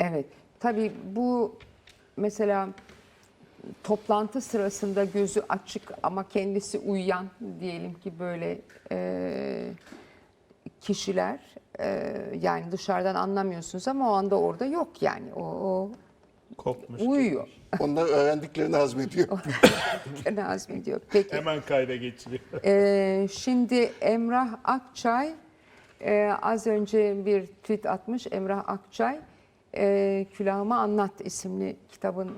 Evet. Tabii bu mesela toplantı sırasında gözü açık ama kendisi uyuyan diyelim ki böyle e, kişiler e, yani dışarıdan anlamıyorsunuz ama o anda orada yok yani o, o Kopmuş. uyuyor. Onlar öğrendiklerini hazmediyor. Gene hazmediyor. Peki. Hemen kayda geçiriyor. Ee, şimdi Emrah Akçay e, az önce bir tweet atmış. Emrah Akçay e, Külahıma Anlat isimli kitabın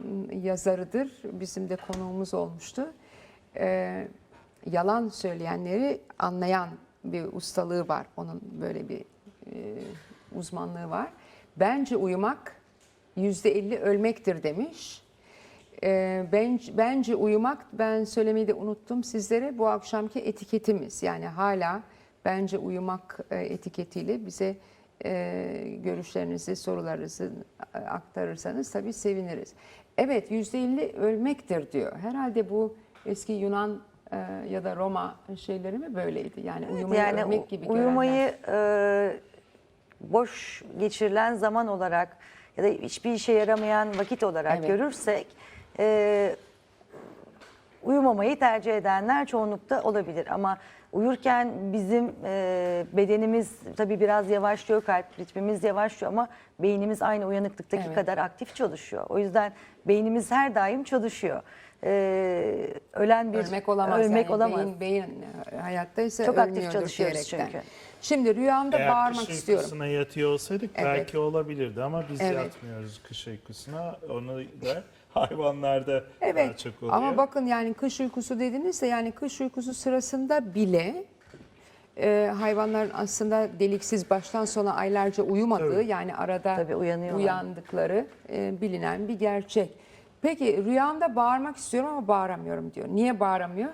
yazarıdır. Bizim de konuğumuz olmuştu. E, yalan söyleyenleri anlayan bir ustalığı var. Onun böyle bir e, uzmanlığı var. Bence uyumak yüzde elli ölmektir demiş. Ee, ben, bence uyumak, ben söylemeyi de unuttum sizlere, bu akşamki etiketimiz. Yani hala bence uyumak e, etiketiyle bize e, görüşlerinizi, sorularınızı e, aktarırsanız tabii seviniriz. Evet, yüzde elli ölmektir diyor. Herhalde bu eski Yunan e, ya da Roma şeyleri mi böyleydi? Yani uyumayı yani ölmek gibi görenler. uyumayı e, boş geçirilen zaman olarak ya da hiçbir işe yaramayan vakit olarak Evet. görürsek e, uyumamayı tercih edenler çoğunlukta olabilir ama uyurken bizim e, bedenimiz tabii biraz yavaşlıyor, kalp ritmimiz yavaşlıyor ama beynimiz aynı uyanıklıktaki Evet. kadar aktif çalışıyor. O yüzden beynimiz her daim çalışıyor. E, ölen bir Ölmek olamaz. ölmek yani. olamaz. Beyin, beyin hayattaysa Çok aktif çalışıyoruz diyerekten. çünkü. Şimdi rüyamda Eğer bağırmak kış istiyorum. uykusuna yatıyor olsaydık Evet. belki olabilirdi ama biz Evet. yatmıyoruz kış uykusuna. Onu da hayvanlarda daha Evet çok oluyor. ama bakın yani kış uykusu dediniz de yani kış uykusu sırasında bile e, hayvanların aslında deliksiz baştan sona aylarca uyumadığı Tabii. yani arada Tabii uyanıyorlar. uyandıkları e, bilinen bir gerçek. Peki rüyamda bağırmak istiyorum ama bağıramıyorum diyor. Niye bağıramıyor?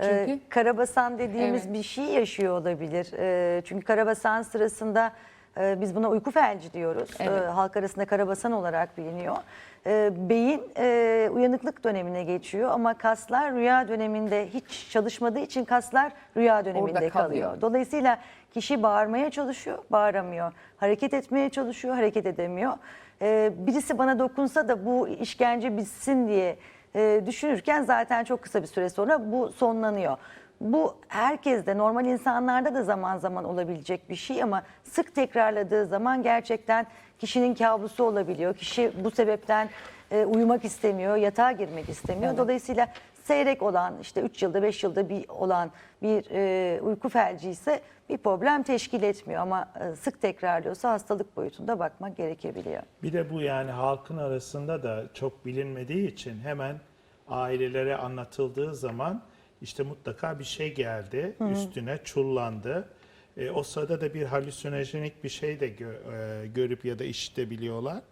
Çünkü Ee, karabasan dediğimiz Evet. bir şey yaşıyor olabilir. Ee, çünkü karabasan sırasında e, biz buna uyku felci diyoruz. Evet. Ee, halk arasında karabasan olarak biliniyor. Ee, beyin e, uyanıklık dönemine geçiyor ama kaslar rüya döneminde hiç çalışmadığı için kaslar rüya döneminde Orada kalıyor. kalıyor. Dolayısıyla kişi bağırmaya çalışıyor, bağıramıyor. Hareket etmeye çalışıyor, hareket edemiyor. Ee, birisi bana dokunsa da bu işkence bitsin diye e, düşünürken zaten çok kısa bir süre sonra bu sonlanıyor. Bu herkeste, normal insanlarda da zaman zaman olabilecek bir şey ama sık tekrarladığı zaman gerçekten kişinin kabusu olabiliyor. Kişi bu sebepten e, uyumak istemiyor, yatağa girmek istemiyor. Dolayısıyla seyrek olan işte 3 yılda 5 yılda bir olan bir e, uyku felci ise bir problem teşkil etmiyor ama e, sık tekrarlıyorsa hastalık boyutunda bakmak gerekebiliyor. Bir de bu yani halkın arasında da çok bilinmediği için hemen ailelere anlatıldığı zaman işte mutlaka bir şey geldi üstüne çullandı. E, o sırada da bir halüsinojenik bir şey de gö- e, görüp ya da işitebiliyorlar.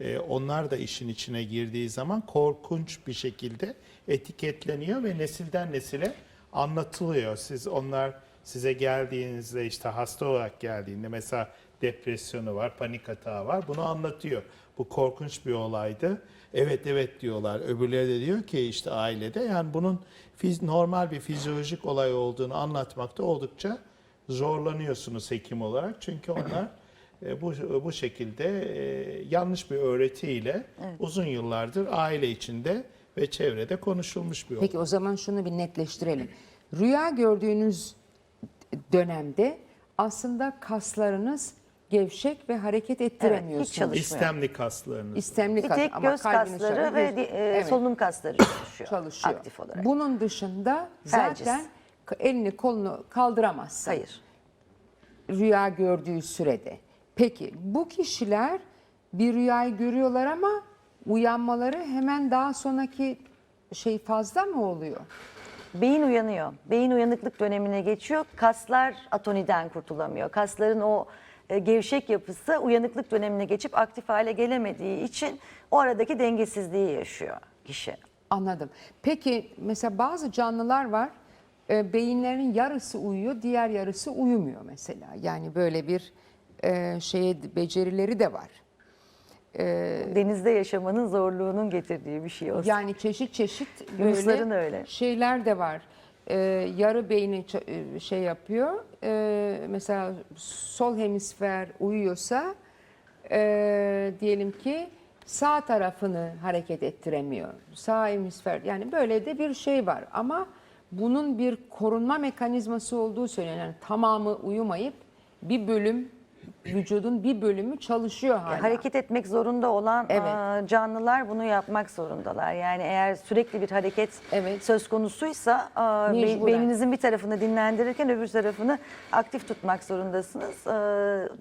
E, onlar da işin içine girdiği zaman korkunç bir şekilde etiketleniyor ve nesilden nesile anlatılıyor. Siz onlar size geldiğinizde işte hasta olarak geldiğinde mesela depresyonu var, panik atağı var. Bunu anlatıyor. Bu korkunç bir olaydı. Evet evet diyorlar. Öbürleri de diyor ki işte ailede yani bunun normal bir fizyolojik olay olduğunu anlatmakta oldukça zorlanıyorsunuz hekim olarak. Çünkü onlar bu bu şekilde e, yanlış bir öğretiyle uzun yıllardır aile içinde ve çevrede konuşulmuş bir olay. Peki o zaman şunu bir netleştirelim. Rüya gördüğünüz dönemde aslında kaslarınız gevşek ve hareket ettiremiyorsunuz. çalışmıyor. İstemli kaslarınız. İstemli Bir kas tek ama göz kasları ve bir- e, Evet, solunum kasları çalışıyor, çalışıyor. aktif olarak. Bunun dışında Felciz. zaten elini kolunu kaldıramazsın. Hayır. Rüya gördüğü sürede. Peki bu kişiler bir rüyayı görüyorlar ama uyanmaları hemen daha sonraki şey fazla mı oluyor? Beyin uyanıyor. Beyin uyanıklık dönemine geçiyor. Kaslar atoniden kurtulamıyor. Kasların o e, gevşek yapısı uyanıklık dönemine geçip aktif hale gelemediği için o aradaki dengesizliği yaşıyor kişi. Anladım. Peki mesela bazı canlılar var. e, beyinlerinin yarısı uyuyor, diğer yarısı uyumuyor mesela. Yani böyle bir e, şeye becerileri de var. Denizde yaşamanın zorluğunun getirdiği bir şey o. Yani çeşit çeşit böyle öyle. şeyler de var. Ee, yarı beyni e, şey yapıyor. Ee, mesela sol hemisfer uyuyorsa e, diyelim ki sağ tarafını hareket ettiremiyor. Sağ hemisfer yani böyle de bir şey var ama bunun bir korunma mekanizması olduğu söyleniyor. Yani tamamı uyumayıp bir bölüm vücudun bir bölümü çalışıyor hala. Hareket etmek zorunda olan Evet. canlılar bunu yapmak zorundalar. Yani eğer sürekli bir hareket Evet. söz konusuysa be- Mecburen. beyninizin bir tarafını dinlendirirken öbür tarafını aktif tutmak zorundasınız.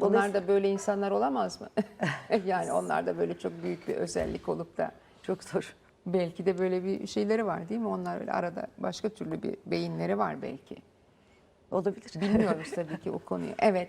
Onlar da böyle insanlar olamaz mı? yani onlar da böyle çok büyük bir özellik olup da çok zor. belki de böyle bir şeyleri var değil mi? Onlar öyle arada başka türlü bir beyinleri var belki. Olabilir. Bilmiyoruz tabii ki o konuyu. Evet.